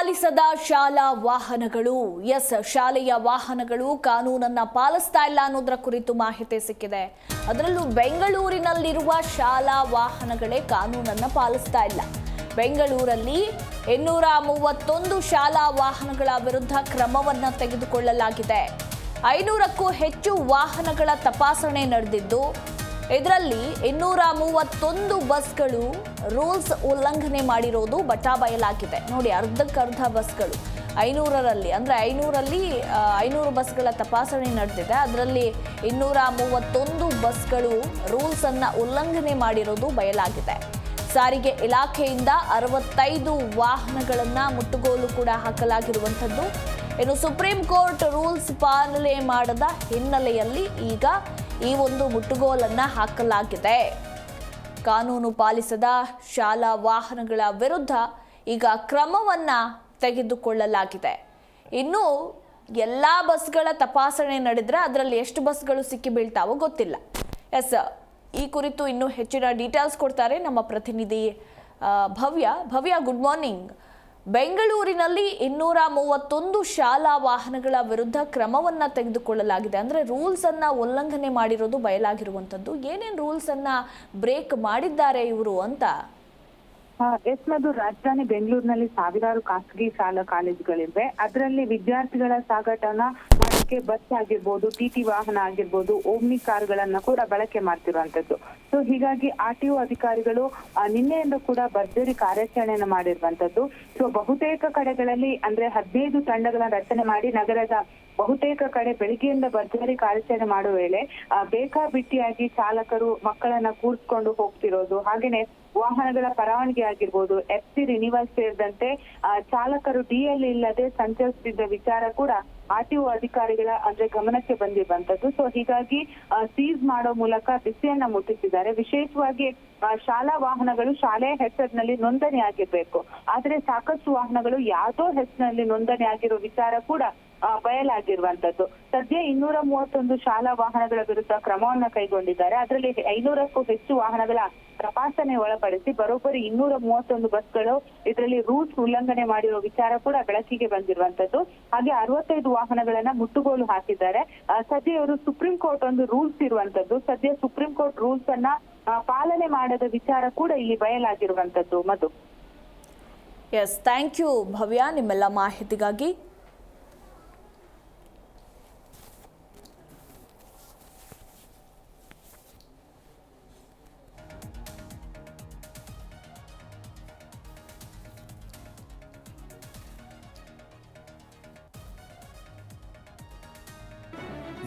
ಪಾಲಿಸದ ಶಾಲಾ ವಾಹನಗಳು. ಎಸ್, ಶಾಲೆಯ ವಾಹನಗಳು ಕಾನೂನನ್ನ ಪಾಲಿಸ್ತಾ ಇಲ್ಲ ಅನ್ನೋದರ ಕುರಿತು ಮಾಹಿತಿ ಸಿಕ್ಕಿದೆ. ಅದರಲ್ಲೂ ಬೆಂಗಳೂರಿನಲ್ಲಿರುವ ಶಾಲಾ ವಾಹನಗಳೇ ಕಾನೂನನ್ನ ಪಾಲಿಸ್ತಾ ಇಲ್ಲ. ಬೆಂಗಳೂರಲ್ಲಿ ಇನ್ನೂರ ಮೂವತ್ತೊಂದು ಶಾಲಾ ವಾಹನಗಳ ವಿರುದ್ಧ ಕ್ರಮವನ್ನ ತೆಗೆದುಕೊಳ್ಳಲಾಗಿದೆ. ಐನೂರಕ್ಕೂ ಹೆಚ್ಚು ವಾಹನಗಳ ತಪಾಸಣೆ ನಡೆದಿದ್ದು ಇದರಲ್ಲಿ ಇನ್ನೂರ ಮೂವತ್ತೊಂದು ಬಸ್ಗಳು ರೂಲ್ಸ್ ಉಲ್ಲಂಘನೆ ಮಾಡಿರೋದು ಬಟಾಬಯಲಾಗಿದೆ ನೋಡಿ ಅರ್ಧಕ್ಕರ್ಧ ಬಸ್ಗಳು. ಐನೂರರಲ್ಲಿ, ಅಂದರೆ ಐನೂರಲ್ಲಿ ಐನೂರು ಬಸ್ಗಳ ತಪಾಸಣೆ ನಡೆದಿದೆ. ಅದರಲ್ಲಿ ಇನ್ನೂರ ಮೂವತ್ತೊಂದು ಬಸ್ಗಳು ರೂಲ್ಸನ್ನು ಉಲ್ಲಂಘನೆ ಮಾಡಿರೋದು ಬಯಲಾಗಿದೆ. ಸಾರಿಗೆ ಇಲಾಖೆಯಿಂದ ಅರವತ್ತೈದು ವಾಹನಗಳನ್ನು ಮುಟ್ಟುಗೋಲು ಕೂಡ ಹಾಕಲಾಗಿರುವಂಥದ್ದು. ಇನ್ನು ಸುಪ್ರೀಂ ಕೋರ್ಟ್ ರೂಲ್ಸ್ ಪಾಲನೆ ಮಾಡದ ಹಿನ್ನೆಲೆಯಲ್ಲಿ ಈಗ ಈ ಒಂದು ಮುಟ್ಟುಗೋಲನ್ನು ಹಾಕಲಾಗಿದೆ. ಕಾನೂನು ಪಾಲಿಸದ ಶಾಲಾ ವಾಹನಗಳ ವಿರುದ್ಧ ಈಗ ಕ್ರಮವನ್ನು ತೆಗೆದುಕೊಳ್ಳಲಾಗಿದೆ. ಇನ್ನು ಎಲ್ಲ ಬಸ್ಗಳ ತಪಾಸಣೆ ನಡೆದರೆ ಅದರಲ್ಲಿ ಎಷ್ಟು ಬಸ್ಗಳು ಸಿಕ್ಕಿ ಬೀಳ್ತಾವೋ ಗೊತ್ತಿಲ್ಲ. ಎಸ್ ಈ ಕುರಿತು ಇನ್ನೂ ಹೆಚ್ಚಿನ ಡೀಟೇಲ್ಸ್ ಕೊಡ್ತಾರೆ ನಮ್ಮ ಪ್ರತಿನಿಧಿ ಭವ್ಯ. ಭವ್ಯ, ಗುಡ್ ಮಾರ್ನಿಂಗ್. ಬೆಂಗಳೂರಿನಲ್ಲಿ ಇನ್ನೂರ ಮೂವತ್ತೊಂದು ಶಾಲಾ ವಾಹನಗಳ ವಿರುದ್ಧ ಕ್ರಮವನ್ನ ತೆಗೆದುಕೊಳ್ಳಲಾಗಿದೆ. ಅಂದ್ರೆ ರೂಲ್ಸ್ ಅನ್ನ ಉಲ್ಲಂಘನೆ ಮಾಡಿರೋದು ಬಯಲಾಗಿರುವಂಥದ್ದು. ಏನೇನ್ ರೂಲ್ಸ್ ಅನ್ನ ಬ್ರೇಕ್ ಮಾಡಿದ್ದಾರೆ ಇವರು ಅಂತ? ಎಸ್ ಮಧು, ರಾಜಧಾನಿ ಬೆಂಗಳೂರಿನಲ್ಲಿ ಸಾವಿರಾರು ಖಾಸಗಿ ಶಾಲಾ ಕಾಲೇಜುಗಳಿವೆ. ಅದರಲ್ಲಿ ವಿದ್ಯಾರ್ಥಿಗಳ ಸಾಗಾಟನ ಬಸ್ ಆಗಿರ್ಬೋದು ಟಿಟಿ ವಾಹನ ಆಗಿರ್ಬೋದು, ಓಮ್ನಿ ಕಾರುಗಳನ್ನ ಕೂಡ ಬಳಕೆ ಮಾಡ್ತಿರುವಂತದ್ದು ಸೊ ಹೀಗಾಗಿ ಆರ್ ಟಿಒ ಅಧಿಕಾರಿಗಳು ನಿನ್ನೆಯಿಂದ ಕೂಡ ಭರ್ಜರಿ ಕಾರ್ಯಾಚರಣೆಯನ್ನು ಮಾಡಿರುವಂತದ್ದು ಸೊ ಬಹುತೇಕ ಕಡೆಗಳಲ್ಲಿ, ಅಂದ್ರೆ ಹದಿನೈದು ತಂಡಗಳ ರಚನೆ ಮಾಡಿ, ನಗರದ ಬಹುತೇಕ ಕಡೆ ಬೆಳಿಗ್ಗೆಯಿಂದ ಭರ್ಜರಿ ಕಾರ್ಯಾಚರಣೆ ಮಾಡುವ ವೇಳೆ ಬೇಕಾಬಿಟ್ಟಿಯಾಗಿ ಚಾಲಕರು ಮಕ್ಕಳನ್ನ ಕೂರಿಸ್ಕೊಂಡು ಹೋಗ್ತಿರೋದು, ಹಾಗೇನೆ ವಾಹನಗಳ ಪರವಾನಗಿ ಆಗಿರ್ಬೋದು ಎಫ್ ಸಿ ರಿನಿವಲ್ ಸೇರಿದಂತೆ ಚಾಲಕರು ಡಿಎಲ್ ಇಲ್ಲದೆ ಸಂಚರಿಸುತ್ತಿದ್ದ ವಿಚಾರ ಕೂಡ ಆರ್ ಟಿಒ ಅಧಿಕಾರಿಗಳ, ಅಂದ್ರೆ ಗಮನಕ್ಕೆ ಬಂದಿರುವಂತದ್ದು ಸೊ ಹೀಗಾಗಿ ಸೀಸ್ ಮಾಡೋ ಮೂಲಕ ಬಿಸಿಯನ್ನ ಮುಟ್ಟಿಸಿದ್ದಾರೆ. ವಿಶೇಷವಾಗಿ ಆ, ಶಾಲಾ ವಾಹನಗಳು ಶಾಲೆಯ ಹೆಸರಿನಲ್ಲಿ ನೋಂದಣಿ ಆಗಿರ್ಬೇಕು ಆದ್ರೆ ಸಾಕಷ್ಟು ವಾಹನಗಳು ಯಾವ್ದೋ ಹೆಸರಿನಲ್ಲಿ ನೋಂದಣಿ ಆಗಿರೋ ವಿಚಾರ ಕೂಡ ಬಯಲಾಗಿರುವಂತದ್ದು. ಸದ್ಯ ಇನ್ನೂರ ಮೂವತ್ತೊಂದು ಶಾಲಾ ವಾಹನಗಳ ವಿರುದ್ಧ ಕ್ರಮವನ್ನ ಕೈಗೊಂಡಿದ್ದಾರೆ. ಅದರಲ್ಲಿ ಐನೂರಕ್ಕೂ ಹೆಚ್ಚು ವಾಹನಗಳ ತಪಾಸಣೆ ಒಳಪಡಿಸಿ ಬರೋಬ್ಬರಿ ಇನ್ನೂರ ಮೂವತ್ತೊಂದು ಬಸ್ಗಳು ಇದರಲ್ಲಿ ರೂಲ್ಸ್ ಉಲ್ಲಂಘನೆ ಮಾಡಿರುವ ವಿಚಾರ ಕೂಡ ಬೆಳಕಿಗೆ ಬಂದಿರುವಂತದ್ದು. ಹಾಗೆ ಅರವತ್ತೈದು ವಾಹನಗಳನ್ನ ಮುಟ್ಟುಗೋಲು ಹಾಕಿದ್ದಾರೆ. ಸದ್ಯ ಇವರು ಸುಪ್ರೀಂ ಕೋರ್ಟ್ ಒಂದು ರೂಲ್ಸ್ ಇರುವಂತದ್ದು. ಸದ್ಯ ಸುಪ್ರೀಂ ಕೋರ್ಟ್ ರೂಲ್ಸ್ ಅನ್ನ ಪಾಲನೆ ಮಾಡದ ವಿಚಾರ ಕೂಡ ಇಲ್ಲಿ ಬಯಲಾಗಿರುವಂತದ್ದು. Madhu. Yes thank you Bhavya. ನಿಮ್ಮೆಲ್ಲ ಮಾಹಿತಿಗಾಗಿ